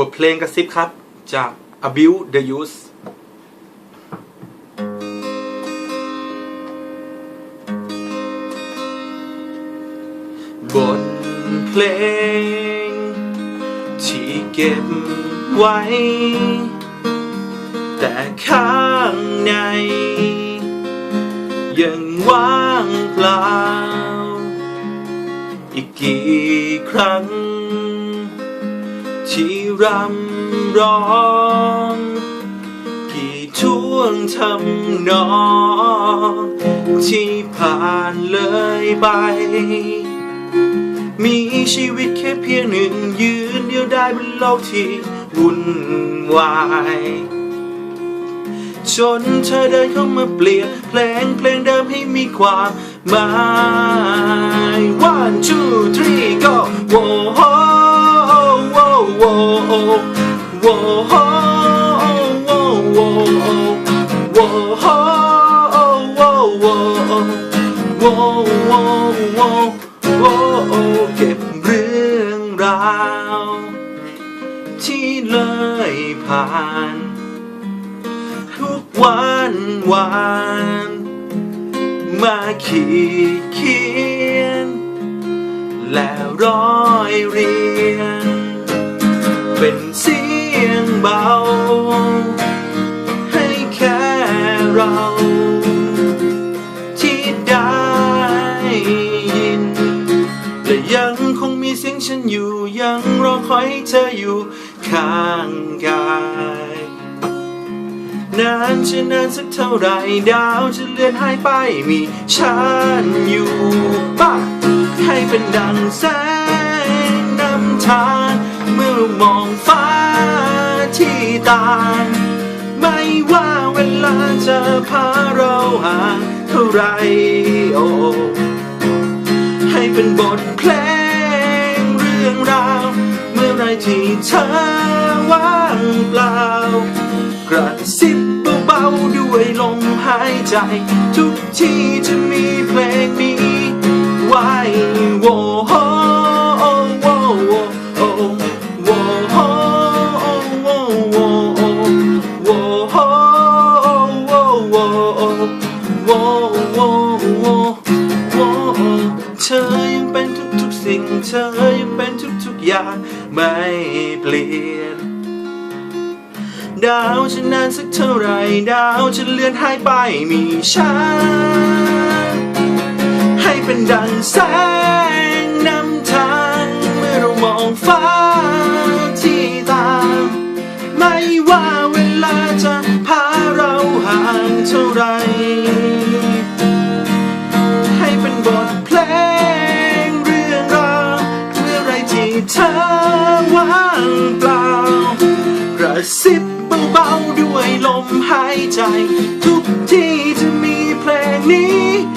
บทเพลงกระซิบครับ จาก Abuse the Use บทเพลง ที่เก็บไว้ แต่ข้างใน ยังว่างเปล่า อีกกี่ครั้ง ที่รำร้องกี่ท่วงทำนองที่ผ่านเลยไปมีชีวิตแค่เพียงหนึ่งยืนเดียวได้บนโลกที่วุ่นวายจนเธอเดินเข้ามาเปลี่ยนเพลงเพลงเดิมให้มีความหมาย เก็บเรื่องราว ที่เลยผ่าน ทุกวันวันมาขีดเขียน แล้วร้อยเรียง เป็นสี ยงเบา ให้แค่เรา ที่ได้ยิน และยังคงมีเสียงฉันอยู่ ยังรอคอยให้เธออยู่ข้างกายนานจะนานสักเท่าไรดาวจะเลือนหายไปมีฉันอยู่บ้าให้เป็นดังแสงนำทางเมื่อมองฟ้า ที่ต่าง ไม่ว่าเวลาจะพาเราห่างเท่าไรโอ้ให้เป็นบทเพลงเรื่องราว เมื่อไรที่เธอว่างเปล่ากระซิบเบาๆด้วยลมหายใจ ทุกที่จะมีเพลงนี้ไว้โว เป็นทุกๆสิ่งเธอยังเป็นทุกๆอย่างไม่เปลี่ยน ดาวจะนานสักเท่าไรดาวจะเลือนหายไปมีฉันให้เป็นดังแสงนำทางเมื่อเรามองฟ้าที่ต่างไม่ว่าเวลาจะพาเราห่างเท่าไร สิบเบาๆด้วยลมหายใจ ทุกที่จะมีเพลงนี้